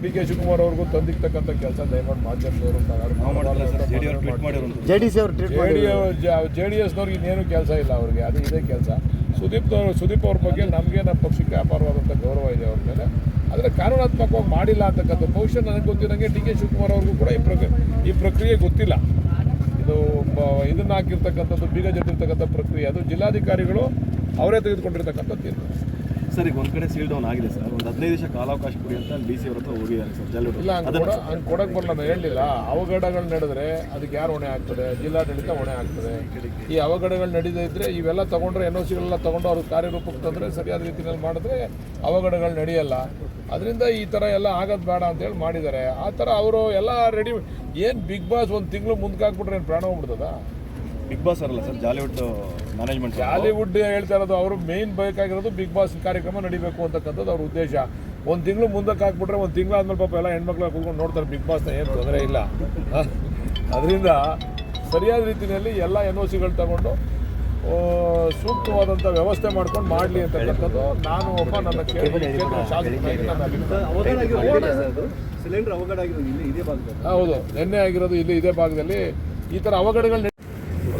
D K Shivakumar ಅವ್ರಿಗೂ ತಂದಿರ್ತಕ್ಕಂಥ ಕೆಲಸ ದಯಮಾಡಿ ಮಾಧ್ಯಮದವರು ಜೆ ಡಿ ಡಿ ಮಾಡಿ ಜೆ ಡಿ ಎಸ್ನವ್ರಿಗೆ ಇನ್ನೇನು ಕೆಲಸ ಇಲ್ಲ ಅವ್ರಿಗೆ ಅದು ಇದೇ ಕೆಲಸ. ಸುದೀಪ್ ಅವ್ರು ಸುದೀಪ್ ಅವ್ರ ಬಗ್ಗೆ ನಮಗೆ ನಮ್ಮ ಪಕ್ಷಕ್ಕೆ ಅಪಾರವಾದಂಥ ಗೌರವ ಇದೆ ಅವ್ರ ಮೇಲೆ. ಆದರೆ ಕಾನೂನಾತ್ಮಕವಾಗಿ ಮಾಡಿಲ್ಲ ಅಂತಕ್ಕಂಥ ಬಹುಶಃ ನನಗೆ ಗೊತ್ತಿರೋಂಗೆ ಡಿ ಕೆ ಶಿವಕುಮಾರ್ ಅವ್ರಿಗೂ ಕೂಡ ಈ ಪ್ರಕ್ರಿಯೆ ಈ ಪ್ರಕ್ರಿಯೆ ಗೊತ್ತಿಲ್ಲ. ಇದು ಬ- ಇದನ್ನ ಹಾಕಿರ್ತಕ್ಕಂಥದ್ದು ಬೀಗ ಜಟ್ಟಿರ್ತಕ್ಕಂಥ ಪ್ರಕ್ರಿಯೆ. ಅದು ಜಿಲ್ಲಾಧಿಕಾರಿಗಳು ಅವರೇ ತೆಗೆದುಕೊಂಡಿರ್ತಕ್ಕಂಥ ತೀರ್ಮಾನ ಸರ್ ಈಗ ಒಂದ್ ಕಡೆ ಸೀಲ್ ಡೌನ್ ಆಗಿದೆ ಸರ್. ಒಂದು ಹದಿನೈದು ದಿವಸ ಕಾಲಾವಕಾಶ ಕೊಡಿ ಅಂತ ಡಿ ಸಿ ಅವ್ರ ಹತ್ರ ಹೋಗಿದ್ದಾರೆ ಸರ್ ಜಲ್ಲು ಇಲ್ಲ ಹಂಗೆ ಕೊಡ ಹಂಗೆ ಕೊಡಕ್ಕೆ ಬರಲ್ಲ ನಾನು ಹೇಳಿಲ್ಲ ಅವಘಡಗಳು ನಡೆದ್ರೆ ಅದಕ್ಕೆ ಯಾರು ಹೊಣೆ ಆಗ್ತದೆ? ಜಿಲ್ಲಾಡಳಿತ ಹೊಣೆ ಆಗ್ತದೆ. ಈ ಅವಘಡಗಳು ನಡೀದೇ ಇದ್ರೆ ಇವೆಲ್ಲ ತಗೊಂಡ್ರೆ ಎನ್ ಒ ಸಿಗಳೆಲ್ಲ ತಗೊಂಡು ಅವ್ರ ಕಾರ್ಯರೂಪಕ್ಕೆ ತಂದರೆ ಸರಿಯಾದ ರೀತಿಯಲ್ಲಿ ಮಾಡಿದ್ರೆ ಅವಘಡಗಳು ನಡೆಯಲ್ಲ. ಅದರಿಂದ ಈ ಥರ ಎಲ್ಲ ಆಗೋದು ಬೇಡ ಅಂತೇಳಿ ಮಾಡಿದ್ದಾರೆ. ಆ ಥರ ಅವರು ಎಲ್ಲ ರೆಡಿ ಏನು ಬಿಗ್ ಬಾಸ್ ಒಂದು ತಿಂಗಳು ಮುಂದಕ್ಕೆ ಹಾಕ್ಬಿಟ್ರೆ ಏನು ಪ್ರಾಣ ಹೋಗ್ಬಿಡ್ತದ? ಬಿಗ್ ಬಾಸ್ ಅಲ್ಲ ಸರ್ ಜಾಲಿವುಡ್ ಮ್ಯಾನೇಜ್ಮೆಂಟ್ ಜಾಲಿವುಡ್ ಹೇಳ್ತಾ ಇರೋದು ಅವರು ಮೇನ್ ಬೇಕಾಗಿರೋದು ಬಿಗ್ ಬಾಸ್ ಕಾರ್ಯಕ್ರಮ ನಡಿಬೇಕು ಅಂತಕ್ಕಂಥದ್ದು ಅವ್ರ ಉದ್ದೇಶ. ಒಂದು ತಿಂಗಳು ಮುಂದಕ್ಕೆ ಹಾಕ್ಬಿಟ್ರೆ ಒಂದು ತಿಂಗಳು ಆದ್ಮೇಲೆ ಪಾಪ ಎಲ್ಲ ಹೆಣ್ಮಕ್ಳು ಕೂತ್ಕೊಂಡು ನೋಡ್ತಾರೆ ಬಿಗ್ ಬಾಸ್ನ ಏನು ತೊಂದರೆ ಇಲ್ಲ. ಅದರಿಂದ ಸರಿಯಾದ ರೀತಿಯಲ್ಲಿ ಎಲ್ಲ ಎನ್ ಒ ಸಿಗಳು ತಗೊಂಡು ಸೂಕ್ತವಾದಂಥ ವ್ಯವಸ್ಥೆ ಮಾಡ್ಕೊಂಡು ಮಾಡಲಿ ಅಂತಕ್ಕಂಥದ್ದು ನಾನು ಒಬ್ಬ ನನ್ನ ಸಿಲಿಂಡರ್ ಅವಘಡ ಆಗಿರೋದು ಇಲ್ಲಿ ಇದೇ ಭಾಗದಲ್ಲಿ. ಹೌದು ನಿನ್ನೆ ಆಗಿರೋದು ಇಲ್ಲಿ ಇದೇ ಭಾಗದಲ್ಲಿ. ಈ ಥರ ಅವಘಡಗಳು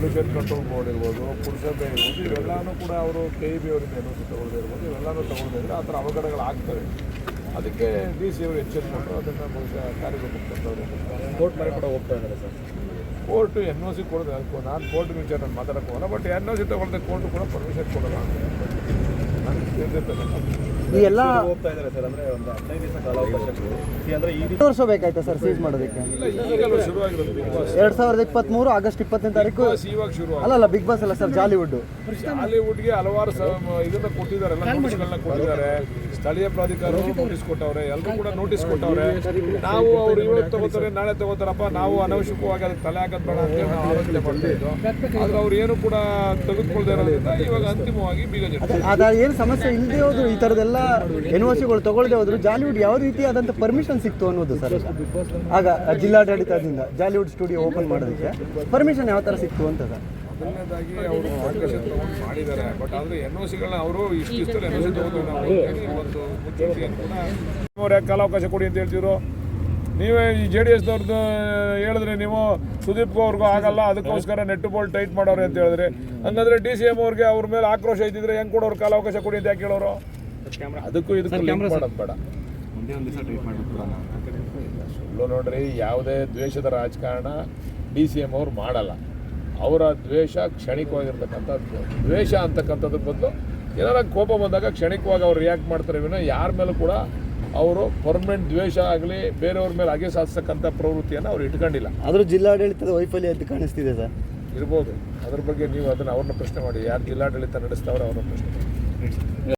ಪೊಲ್ಯೂಷನ್ ಕಂಟ್ರೋಲ್ ಬೋರ್ಡ್ ಇರ್ಬೋದು ಪುರಸಭೆ ಇರ್ಬೋದು ಇವೆಲ್ಲನೂ ಕೂಡ ಅವರು ಕೆ ಇ ಬಿ ಅವರಿಂದ ಏನೋ ತಗೊಳ್ಳದೇ ಇರ್ಬೋದು ಇವೆಲ್ಲನೂ ಇದ್ರೆ ಆ ಥರ ಅವಘಡಗಳು ಆಗ್ತವೆ. ಅದಕ್ಕೆ ಡಿ ಸಿ ಅವರು ಎಚ್ಚರಿಕೊಂಡು ಅದನ್ನು ಬಹುಶಃ ಕಾರ್ಯರೂಪಕ್ಕೆ ತಂದವರು ಕೋರ್ಟ್ ಮನೆ ಕೂಡ ಹೋಗ್ತಾ ಇದ್ದಾರೆ sir. Court N O C ಕೊಡೋದು ಅದಕ್ಕೂ ನಾನು ಕೋರ್ಟ್ ವಿಚಾರ ನಾನು ಮಾತಾಡೋಕ್ಕೆ ಹೋಗಲ್ಲ ಬಟ್ ಎನ್ ಒ ಸಿ ತಗೊಳ್ದೆ ಕೋರ್ಟು ಕೂಡ ಪರ್ಮಿಷನ್ ಕೊಡೋಲ್ಲ ನನಗೆ ಈ ಎಲ್ಲ ಹೋಗ್ತಾ ಇದ್ದಾರೆ ಸರ್ ಅಂದ್ರೆ ಒಂದು ಹದಿನೈದು ದಿವಸ ಕಾಲಾವಕಾಶ ಅಂದ್ರೆ ಈ ವರ್ಷ ಬೇಕಾಯ್ತಾ ಸರ್ ಸೀಸ್ ಮಾಡೋದಕ್ಕೆ? ಇಲ್ಲ ಈಗಲೂ ಶುರುವಾಗಿರೋದು ಬಿಗ್ ಬಾಸ್. ಎರಡ್ ಸಾವಿರದ ಇಪ್ಪತ್ಮೂರು ಆಗಸ್ಟ್ ಇಪ್ಪತ್ತನೇ ತಾರೀಕು ಇವಾಗ ಶುರು ಅಲ್ಲ ಅಲ್ಲ ಬಿಗ್ ಬಾಸ್ ಅಲ್ಲ ಸರ್ ಜಾಲಿವುಡ್. ಹಾಲಿವುಡ್ಗೆ ಹಲವಾರು ಇದನ್ನ ಕೊಟ್ಟಿದ್ದಾರೆ ನೋಟಿಸ್ಗಳನ್ನ ಕೊಟ್ಟಿದ್ದಾರೆ. ಸ್ಥಳೀಯ ಪ್ರಾಧಿಕಾರಗಳು ನೋಟಿಸ್ ಕೊಟ್ಟವ್ರೆ ಎಲ್ಲರೂ ಕೂಡ ನೋಟಿಸ್ ಕೊಟ್ಟವ್ರೆ. ನಾವು ಅವ್ರು ಇವತ್ತು ತಗೋತಾರೆ ನಾಳೆ ತಗೋತಾರಪ್ಪ ನಾವು ಅನವಶ್ಯಕವಾಗಿ ಅದಕ್ಕೆ ತಲೆ ಹಾಕೋದ್ ಬೇಡ ಅಂತ ಹೇಳಿ ನಾವು ಆಲೋಚನೆ ಮಾಡ್ತಿದ್ದು ಆದ್ರೆ ಅವ್ರು ಏನು ಕೂಡ ತೆಗೆದುಕೊಳ್ದೇ ಇರೋದ್ರಿಂದ ಇವಾಗ ಅಂತಿಮವಾಗಿ ಬೀಗ ಏನು ಸಮಸ್ಯೆ ಇಲ್ಲದೆ ಹೋದ್ರು ಈ ಥರದ್ದೆಲ್ಲ ಎನ್ ಒ ಸಿಗಳು ತಗೊಳ್ಳದೆ ಹೋದ್ರು ಜಾಲಿವುಡ್ ಯಾವ ರೀತಿಯಾದಂಥ ಪರ್ಮಿಷನ್ ಸಿಕ್ತು ಅನ್ನೋದು ಸರ್ ಆಗ ಜಿಲ್ಲಾಡಳಿತದಿಂದ ಜಾಲಿವುಡ್ ಸ್ಟುಡಿಯೋ ಓಪನ್ ಮಾಡೋದಕ್ಕೆ ಪರ್ಮಿಷನ್ ಯಾವ ಥರ ಸಿಕ್ತು ಅಂತ ಸರ್? ಅವರು ಅವಕಾಶ ಬಟ್ ಕೊಡಿ ಅಂತ ಹೇಳ್ತಿದ್ರು. ನೀವೇ ಈ ಜೆ ಡಿ ಎಸ್ದವ್ರದ್ದು ಹೇಳಿದ್ರೆ ನೀವು ಸುದೀಪ್ ಅವ್ರಿಗೂ ಆಗಲ್ಲ, ಅದಕ್ಕೋಸ್ಕರ ನೆಟ್ಟು ಬೋಲ್ ಟೈಟ್ ಮಾಡೋರು ಅಂತ ಹೇಳಿದ್ರೆ. ಹಂಗಂದ್ರೆ ಡಿ ಸಿ ಎಂ ಅವ್ರಿಗೆ ಅವ್ರ ಮೇಲೆ ಆಕ್ರೋಶ ಇದ್ದಿದ್ರೆ ಹೆಂಗ್ ಕೊಡೋರು ಕಾಲಾವಕಾಶ ಕೊಡಿ ಅಂತ ಯಾಕೆ ಹೇಳೋರು ಅದಕ್ಕೂ ಇದಕ್ಕೂ ಲಿಂಕ್ ಮಾಡೋದು ಬೇಡ ಒಂದೇ ಒಂದು ದಿವಸ ಟ್ರೀಟ್ ಮಾಡಿಬಿಟ್ಟು ಸುಳ್ಳು ನೋಡ್ರಿ ಯಾವುದೇ ದ್ವೇಷದ ರಾಜಕಾರಣ ಡಿ ಸಿ ಎಂ ಅವ್ರು ಮಾಡಲ್ಲ. ಅವರ ದ್ವೇಷ ಕ್ಷಣಿಕವಾಗಿರ್ತಕ್ಕಂಥ ದ್ವೇಷ ಅಂತಕ್ಕಂಥದ್ರ ಬದಲು ಏನಾರ ಕೋಪ ಬಂದಾಗ ಕ್ಷಣಿಕವಾಗಿ ಅವ್ರು ರಿಯಾಕ್ಟ್ ಮಾಡ್ತಾರೆ ವಿನ ಯಾರ ಮೇಲೂ ಕೂಡ ಅವರು ಪರ್ಮನೆಂಟ್ ದ್ವೇಷ ಆಗಲಿ ಬೇರೆಯವ್ರ ಮೇಲೆ ಹಾಗೆ ಸಾಧಿಸ್ತಕ್ಕಂಥ ಪ್ರವೃತ್ತಿಯನ್ನು ಅವ್ರು ಇಟ್ಕೊಂಡಿಲ್ಲ. ಆದರೂ ಜಿಲ್ಲಾಡಳಿತದ ವೈಫಲ್ಯ ಅಂತ ಕಾಣಿಸ್ತಿದೆ ಸರ್. ಇರ್ಬೋದು. ಅದ್ರ ಬಗ್ಗೆ ನೀವು ಅದನ್ನು ಅವ್ರನ್ನ ಪ್ರಶ್ನೆ ಮಾಡಿ. ಯಾರು ಜಿಲ್ಲಾಡಳಿತ ನಡೆಸ್ತಾವ್ರೆ ಅವ್ರನ್ನ ಪ್ರಶ್ನೆ ಮಾಡಿ.